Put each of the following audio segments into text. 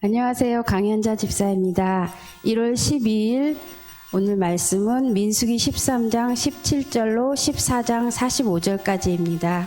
안녕하세요. 강현자 집사입니다. 1월 12일 오늘 말씀은 민수기 13장 17절로 14장 45절까지입니다.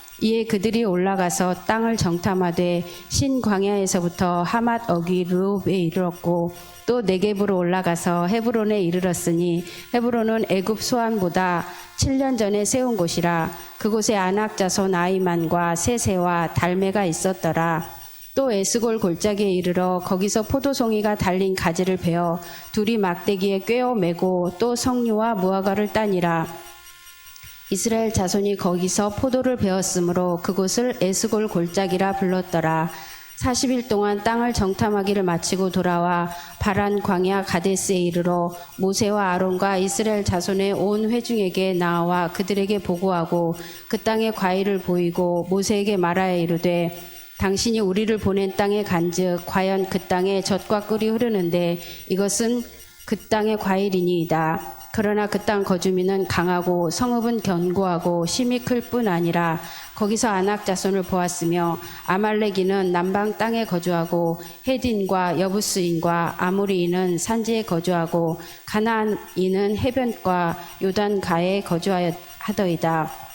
이에 그들이 올라가서 땅을 정탐하되 신 광야에서부터 하맛 어귀 르옵에 이르렀고 또 네겝으로 올라가서 헤브론에 이르렀으니 헤브론은 애굽 소안보다 7년 전에 세운 곳이라 그곳에 아낙 자손 아이만과 세세와 달메가 있었더라. 또 에스골 골짜기에 이르러 거기서 포도송이가 달린 가지를 베어 둘이 막대기에 꿰어 매고 또 성류와 무화과를 따니라 이스라엘 자손이 거기서 포도를 베었으므로 그곳을 에스골 골짜기라 불렀더라. 40일 동안 땅을 정탐하기를 마치고 돌아와 바란 광야 가데스에 이르러 모세와 아론과 이스라엘 자손의 온 회중에게 나와 그들에게 보고하고 그 땅의 과일을 보이고 모세에게 말하여 이르되 당신이 우리를 보낸 땅에 간즉 과연 그 땅에 젖과 꿀이 흐르는데 이것은 그 땅의 과일이니이다. 그러나 그 땅 거주민은 강하고 성읍은 견고하고 힘이 클 뿐 아니라 거기서 아낙 자손을 보았으며 아말렉이는 남방 땅에 거주하고 헤딘과 여부스인과 아모리인은 산지에 거주하고 가나안인은 해변과 요단가에 거주하더이다.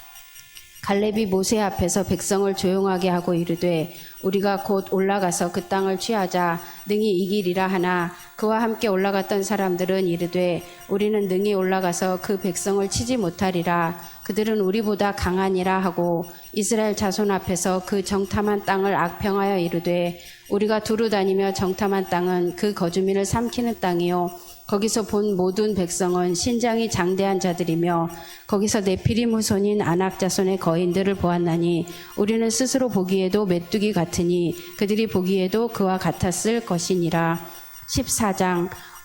갈렙이 모세 앞에서 백성을 조용하게 하고 이르되 우리가 곧 올라가서 그 땅을 취하자. 능히 이기리라 하나. 그와 함께 올라갔던 사람들은 이르되 우리는 능히 올라가서 그 백성을 치지 못하리라. 그들은 우리보다 강하니라 하고 이스라엘 자손 앞에서 그 정탐한 땅을 악평하여 이르되 우리가 두루 다니며 정탐한 땅은 그 거주민을 삼키는 땅이요 거기서 본 모든 백성은 신장이 장대한 자들이며 거기서 네피림 후손인 아낙 자손의 거인들을 보았나니 우리는 스스로 보기에도 메뚜기 같으니 그들이 보기에도 그와 같았을 것이니라. 14장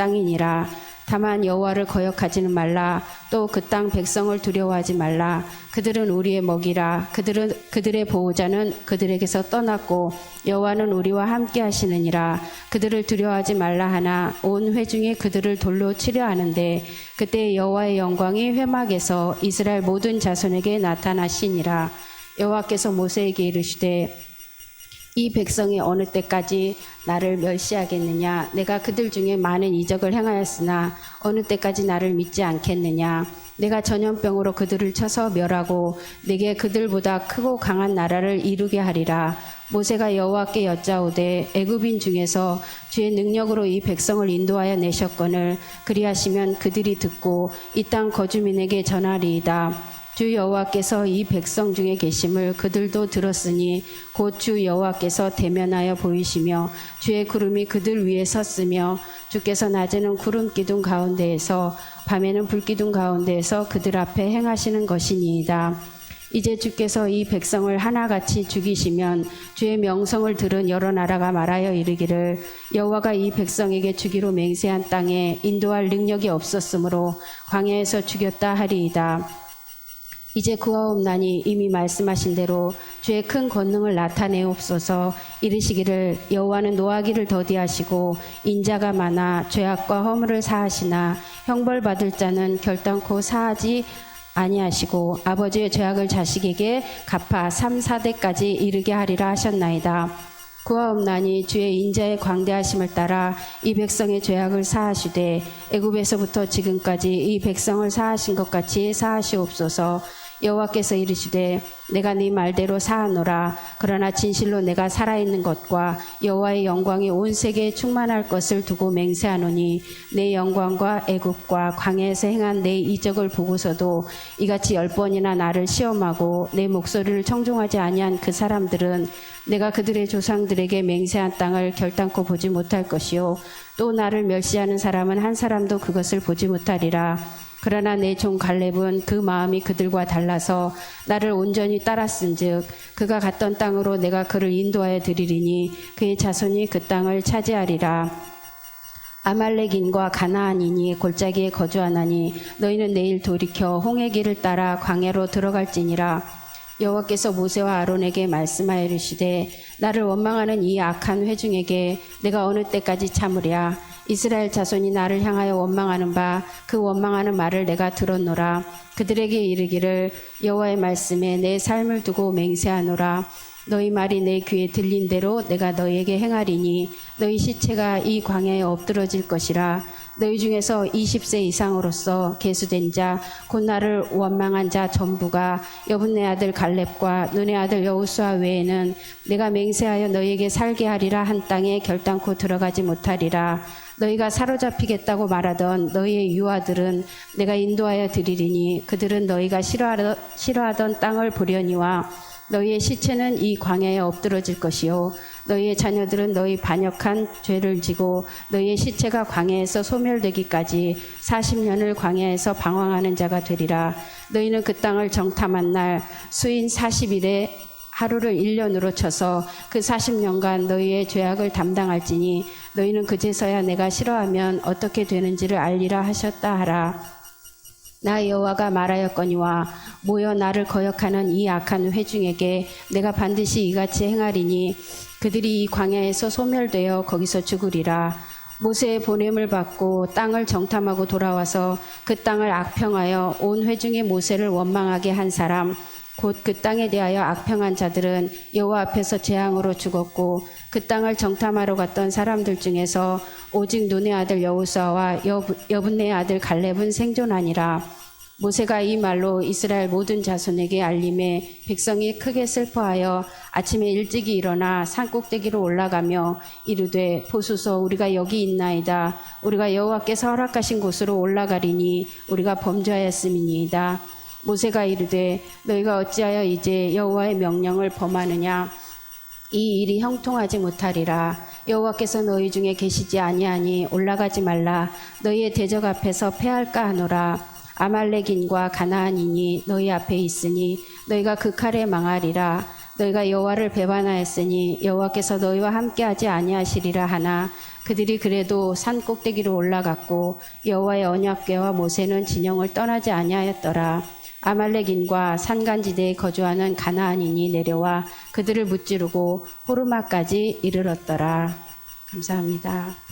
땅이니라. 다만 여호와를 거역하지는 말라. 또 그 땅 백성을 두려워하지 말라. 그들은 우리의 먹이라. 그들은 그들의 보호자는 그들에게서 떠났고 여호와는 우리와 함께 하시느니라. 그들을 두려워하지 말라 하나 온 회중이 그들을 돌로 치려 하는데 그때 여호와의 영광이 회막에서 이스라엘 모든 자손에게 나타나시니라. 여호와께서 모세에게 이르시되 이 백성이 어느 때까지 나를 멸시하겠느냐? 내가 그들 중에 많은 이적을 행하였으나 어느 때까지 나를 믿지 않겠느냐? 내가 전염병으로 그들을 쳐서 멸하고 내게 그들보다 크고 강한 나라를 이루게 하리라. 모세가 여호와께 여짜오되 애굽인 중에서 주의 능력으로 이 백성을 인도하여 내셨거늘 그리하시면 그들이 듣고 이 땅 거주민에게 전하리이다. 주 여호와께서 이 백성 중에 계심을 그들도 들었으니 곧 주 여호와께서 대면하여 보이시며 주의 구름이 그들 위에 섰으며 주께서 낮에는 구름 기둥 가운데에서 밤에는 불 기둥 가운데에서 그들 앞에 행하시는 것이니이다. 이제 주께서 이 백성을 하나같이 죽이시면 주의 명성을 들은 여러 나라가 말하여 이르기를 여호와가 이 백성에게 주기로 맹세한 땅에 인도할 능력이 없었으므로 광야에서 죽였다 하리이다. 이제 구하옵나니 이미 말씀하신 대로 주의 큰 권능을 나타내옵소서 이르시기를 여호와는 노하기를 더디하시고 인자가 많아 죄악과 허물을 사하시나 형벌 받을 자는 결단코 사하지 아니하시고 아버지의 죄악을 자식에게 갚아 3, 4대까지 이르게 하리라 하셨나이다. 구하옵나니 주의 인자의 광대하심을 따라 이 백성의 죄악을 사하시되 애굽에서부터 지금까지 이 백성을 사하신 것 같이 사하시옵소서 여호와께서 이르시되 내가 네 말대로 사하노라. 그러나 진실로 내가 살아있는 것과 여호와의 영광이 온 세계에 충만할 것을 두고 맹세하노니 내 영광과 애굽과 광야에서 행한 내 이적을 보고서도 이같이 열 번이나 나를 시험하고 내 목소리를 청종하지 아니한 그 사람들은 내가 그들의 조상들에게 맹세한 땅을 결단코 보지 못할 것이요. 또 나를 멸시하는 사람은 한 사람도 그것을 보지 못하리라 그러나 내 종 갈렙은 그 마음이 그들과 달라서 나를 온전히 따랐은즉 그가 갔던 땅으로 내가 그를 인도하여 드리리니 그의 자손이 그 땅을 차지하리라. 아말렉인과 가나안인이 골짜기에 거주하나니 너희는 내일 돌이켜 홍해 길을 따라 광야로 들어갈지니라. 여호와께서 모세와 아론에게 말씀하여 이르시되 나를 원망하는 이 악한 회중에게 내가 어느 때까지 참으랴 이스라엘 자손이 나를 향하여 원망하는 바 그 원망하는 말을 내가 들었노라. 그들에게 이르기를 여호와의 말씀에 내 삶을 두고 맹세하노라. 너희 말이 내 귀에 들린 대로 내가 너희에게 행하리니 너희 시체가 이 광야에 엎드러질 것이라. 너희 중에서 20세 이상으로서 계수된 자 곧 나를 원망한 자 전부가 여분네 아들 갈렙과 눈의 아들 여호수아 외에는 내가 맹세하여 너희에게 살게 하리라 한 땅에 결단코 들어가지 못하리라 너희가 사로잡히겠다고 말하던 너희의 유아들은 내가 인도하여 드리리니 그들은 너희가 싫어하던, 땅을 보려니와 너희의 시체는 이 광야에 엎드러질 것이요. 너희의 자녀들은 너희 반역한 죄를 지고 너희의 시체가 광야에서 소멸되기까지 40년을 광야에서 방황하는 자가 되리라. 너희는 그 땅을 정탐한 날 수인 40일에 하루를 1년으로 쳐서 그 40년간 너희의 죄악을 담당할지니 너희는 그제서야 내가 싫어하면 어떻게 되는지를 알리라 하셨다 하라. 나 여호와가 말하였거니와 모여 나를 거역하는 이 악한 회중에게 내가 반드시 이같이 행하리니 그들이 이 광야에서 소멸되어 거기서 죽으리라. 모세의 보냄을 받고 땅을 정탐하고 돌아와서 그 땅을 악평하여 온 회중의 모세를 원망하게 한 사람 곧 그 땅에 대하여 악평한 자들은 여호와 앞에서 재앙으로 죽었고 그 땅을 정탐하러 갔던 사람들 중에서 오직 눈의 아들 여호수아와 여분의 아들 갈렙은 생존하니라. 모세가 이 말로 이스라엘 모든 자손에게 알림해 백성이 크게 슬퍼하여 아침에 일찍이 일어나 산 꼭대기로 올라가며 이르되 보소서 우리가 여기 있나이다. 우리가 여호와께서 허락하신 곳으로 올라가리니 우리가 범죄하였음이니이다 모세가 이르되 너희가 어찌하여 이제 여호와의 명령을 범하느냐? 이 일이 형통하지 못하리라. 여호와께서 너희 중에 계시지 아니하니 올라가지 말라. 너희의 대적 앞에서 패할까 하노라. 아말렉인과 가나안인이 너희 앞에 있으니 너희가 그 칼에 망하리라. 너희가 여호와를 배반하였으니 여호와께서 너희와 함께하지 아니하시리라 하나. 그들이 그래도 산 꼭대기로 올라갔고 여호와의 언약궤와 모세는 진영을 떠나지 아니하였더라 아말렉인과 산간지대에 거주하는 가나안인이 내려와 그들을 무찌르고 호르마까지 이르렀더라 감사합니다.